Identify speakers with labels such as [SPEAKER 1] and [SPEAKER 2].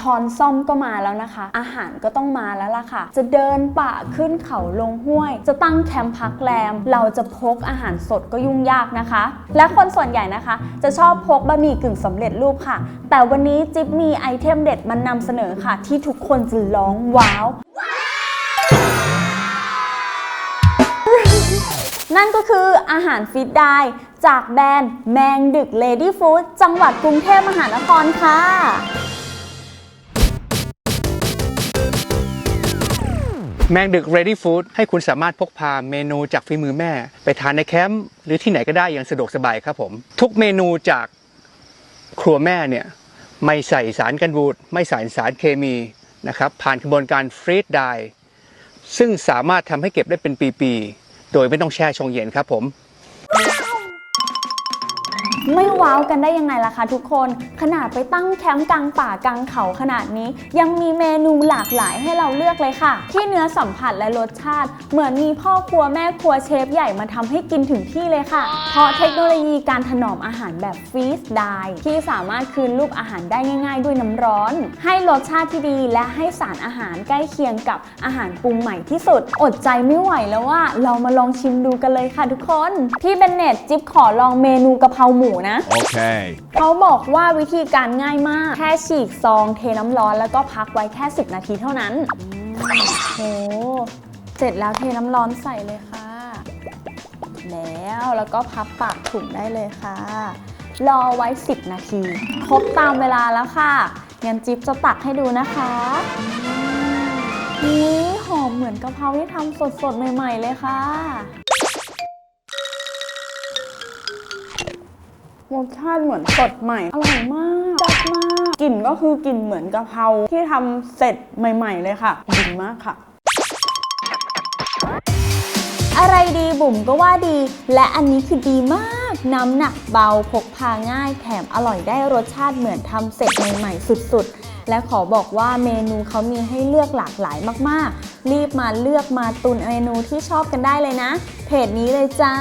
[SPEAKER 1] ช้อนซ่อมก็มาแล้วนะคะ อาหารก็ต้องมาแล้วล่ะค่ะ จะเดินป่าขึ้นเขาลงห้วย จะตั้งแคมป์พักแรม เราจะพกอาหารสดก็ยุ่งยากนะคะ และคนส่วนใหญ่นะคะ จะชอบพกบะหมี่กึ่งสำเร็จรูปค่ะ แต่วันนี้จิ๊บมีไอเทมเด็ดมานำเสนอค่ะ ที่ทุกคนจะร้องว้าวนั่นก็คืออาหารฟิตได้จากแบรนด์แมงดึกเลดี้ฟู้ดจังหวัดกรุงเทพมหานครค่ะ
[SPEAKER 2] แมงดึก Ready Food ให้คุณสามารถพกพาเมนูจากฝีมือแม่ ไปทานในแคมป์หรือที่ไหนก็ได้อย่างสะดวกสบายครับผม ทุกเมนูจากครัวแม่เนี่ยไม่ใส่สารกันบูดไม่ใส่สารเคมีนะครับผ่านกระบวนการฟรีดไดซึ่งสามารถทำให้เก็บได้เป็นปี ๆ โดยไม่ต้องแช่ชงเย็นครับผม
[SPEAKER 1] ไม่ว้าวกันได้ยังไงล่ะคะทุกคน ขนาดไปตั้งแคมป์กลางป่ากลางเขาขนาดนี้ ยังมีเมนูหลากหลายให้เราเลือกเลยค่ะ ที่เนื้อสัมผัสและรสชาติ เหมือนมีพ่อครัวแม่ครัวเชฟใหญ่มาทำให้กินถึงที่เลยค่ะ เพราะเทคโนโลยีการถนอมอาหารแบบฟรีสไดที่สามารถคืนรูปอาหารได้ง่าย ๆ ด้วยน้ำร้อน ให้รสชาติที่ดีและให้สารอาหารใกล้เคียงกับอาหารปรุงใหม่ที่สุด อดใจไม่ไหวแล้วว่าเรามาลองชิมดูกันเลยค่ะ ทุกคนพี่เบนเน็ตจิ๊บขอลองเมนูกะเพราหมูนะ
[SPEAKER 3] Okay.
[SPEAKER 1] เขาบอกว่าวิธีการง่ายมาก แค่ฉีกซองเทน้ำร้อนแล้วก็พักไว้แค่ 10 นาทีเท่านั้นโหเสร็จแล้วเทน้ำร้อนใส่เลยค่ะ แล้วแล้วก็พับปากถุงได้เลยค่ะ รอไว้ 10 นาที ครบตามเวลาแล้วค่ะงั้นจิ๊บจะตักให้ดูนะคะนี่หอมเหมือนกะเพราที่ทำสดๆ ใหม่ๆเลยค่ะ รสชาติเหมือนสดใหม่ อร่อยมากจัดมาก กลิ่นก็คือกลิ่นเหมือนกะเพราที่ทำเสร็จใหม่ ๆ เลยค่ะดีมากค่ะ อะไรดีบุ๋มก็ว่าดี และอันนี้คือดีมาก น้ำหนักเบาพกพาง่ายแถมอร่อยได้รสชาติเหมือนทำเสร็จใหม่ๆสุดๆและขอบอกว่าเมนูเขามีให้เลือกหลากหลายมาก ๆ รีบมาเลือกมาตุนเมนูที่ชอบกันได้เลยนะ เพจนี้เลยจ้า